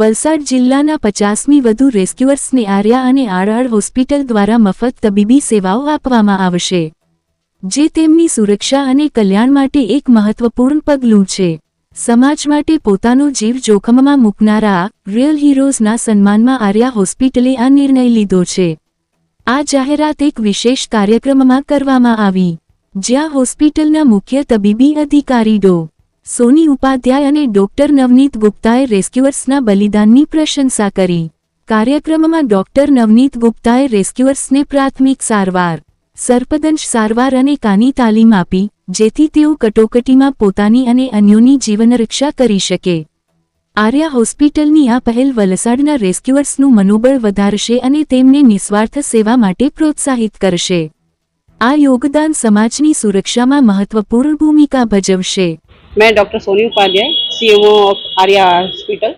વલસાડ જિલ્લાના પચાસમી વધુ રેસ્ક્યુઅર્સને આર્યા અને આરઆર હોસ્પિટલ દ્વારા મફત તબીબી સેવાઓ આપવામાં આવશે, જે તેમની સુરક્ષા અને કલ્યાણ માટે એક મહત્વપૂર્ણ પગલું છે. સમાજ માટે પોતાનો જીવ જોખમમાં મૂકનારા રિયલ હીરોઝના સન્માનમાં આર્યા હોસ્પિટલે આ નિર્ણય લીધો છે. આ જાહેરાત એક વિશેષ કાર્યક્રમમાં કરવામાં આવી, જ્યાં હોસ્પિટલના મુખ્ય તબીબી અધિકારી ડો. સોની ઉપાધ્યાય અને ડોક્ટર નવનીત ગુપ્તાએ રેસ્ક્યુઅર્સના બલિદાનની પ્રશંસા કરી. કાર્યક્રમમાં ડોક્ટર નવનીત ગુપ્તાએ રેસ્ક્યુઅર્સને પ્રાથમિક સારવાર, સર્પદંશ સારવાર અને કાની તાલીમ આપી, જેથી તેઓ કટોકટીમાં પોતાની અને અન્યોની જીવનરક્ષા કરી શકે. આર્યા હોસ્પિટલની આ પહેલ વલસાડના રેસ્ક્યુઅર્સનું મનોબળ વધારશે અને તેમને નિસ્વાર્થ સેવા માટે પ્રોત્સાહિત કરશે. આ યોગદાન સમાજની સુરક્ષામાં મહત્વપૂર્ણ ભૂમિકા ભજવશે. मैं doctor Soni Upadhyay CMO of Arya hospital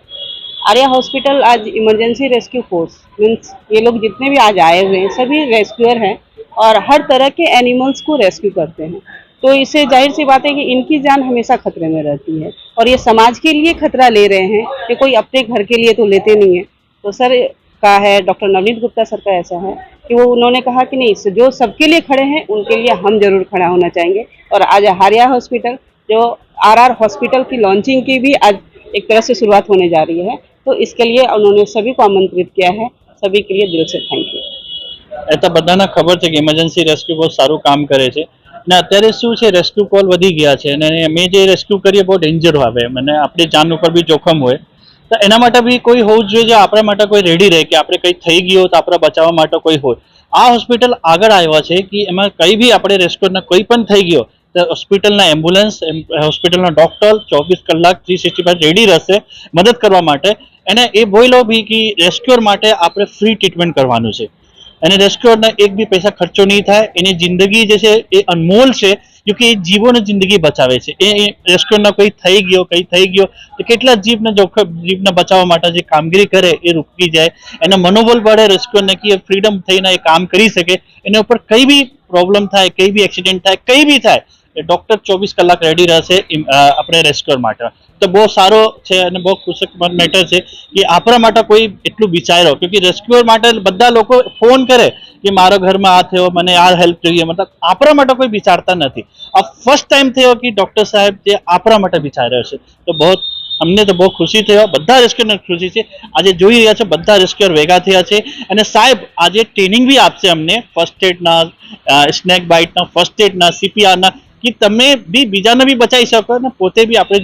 Arya hospital आज इमरजेंसी रेस्क्यू फोर्स मीन्स ये लोग जितने भी आज आए हुए हैं, सभी रेस्क्यूअर हैं और हर तरह के एनिमल्स को रेस्क्यू करते हैं। तो इससे ज़ाहिर सी बात है कि इनकी जान हमेशा खतरे में रहती है और ये समाज के लिए खतरा ले रहे हैं कि कोई अपने घर के लिए तो लेते नहीं है। तो सर, का है डॉक्टर नवनीत गुप्ता सर का ऐसा है कि वो उन्होंने कहा कि नहीं, जो सबके लिए खड़े हैं, उनके लिए हम ज़रूर खड़ा होना चाहेंगे। और आज हारिया हॉस्पिटल जो आरआर हॉस्पिटल की लॉन्चिंग की भी आज एक तरह से शुरुआत होने जा रही है तो इसके लिए उन्होंने सभी को आमंत्रित किया है सभी के लिए दिल से थैंक यू એ તો બધાને ખબર છે કે ઇમરજન્સી રેસ્ક્યુ બહુ સારું કામ કરે છે ને અત્યારે શું છે રેસ્ક્યુ કોલ વધી ગયા છે અને અમે જે રેસ્ક્યુ કરીએ બહુ ડેન્જર આવે અને આપણી જાન ઉપર બી જોખમ હોય તો એના માટે બી કોઈ હોવું જોઈએ જે આપણા માટે કોઈ રેડી રહે કે આપણે કંઈ થઈ ગયું તો આપણે બચાવવા માટે કોઈ હોય આ હોસ્પિટલ આગળ આવ્યા છે કે એમાં કંઈ બી આપણે રેસ્ક્યુના કોઈ પણ થઈ ગયો તો હોસ્પિટલના એમ્બ્યુલન્સ હોસ્પિટલના ડોક્ટર ચોવીસ કલાક થ્રી સિક્સટી ફાઈવ રેડી રહેશે મદદ કરવા માટે. અને એ બોયલો બી કે રેસ્ક્યુઅર માટે આપણે ફ્રી ટ્રીટમેન્ટ કરવાનું છે. અને રેસ્ક્યુઅરને એક બી પૈસા ખર્ચો નહીં થાય. એની જિંદગી જે છે એ અનમોલ છે, જો કે એ જીવોને જિંદગી બચાવે છે. એ રેસ્ક્યુઅરના કોઈ થઈ ગયો, કંઈ થઈ ગયો, તો કેટલા જીવને જોખમ, જીવને બચાવવા માટે જે કામગીરી કરે એ રૂકી જાય. એને મનોબળ પડે રેસ્ક્યુઅરને કે ફ્રીડમ થઈને એ કામ કરી શકે. એના ઉપર કઈ બી પ્રોબ્લેમ થાય, કઈ બી એક્સિડન્ટ થાય, કઈ બી થાય ડોક્ટર ચોવીસ કલાક રેડી રહેશે આપણે રેસ્ક્યુઅર માટે. તો બહુ સારો છે અને બહુ ખુશક મેટર છે કે આપણા માટે કોઈ એટલું વિચારો કે રેસ્ક્યુઅર માટે બધા લોકો ફોન કરે કે મારા ઘરમાં આ થયો, મને આ હેલ્પ જોઈએ મતલબ આપણા માટે કોઈ વિચારતા નથી. આ ફર્સ્ટ ટાઈમ થયો કે ડૉક્ટર સાહેબ જે આપણા માટે વિચાર્યો છે. તો બહુ અમને તો બહુ ખુશી થયો. બધા રેસ્ક્યુઅર ખુશી છે. આજે જોઈ રહ્યા છે બધા રેસ્ક્યુઅર ભેગા થયા છે. અને સાહેબ, આજે ટ્રેનિંગ બી આપશે અમને. ફર્સ્ટ એડના સ્નેક બાઇટના ફર્સ્ટ એડના સીપીઆરના કે તમે બી બીજાને બી બચાવી શકો અને પોતે બી આપણે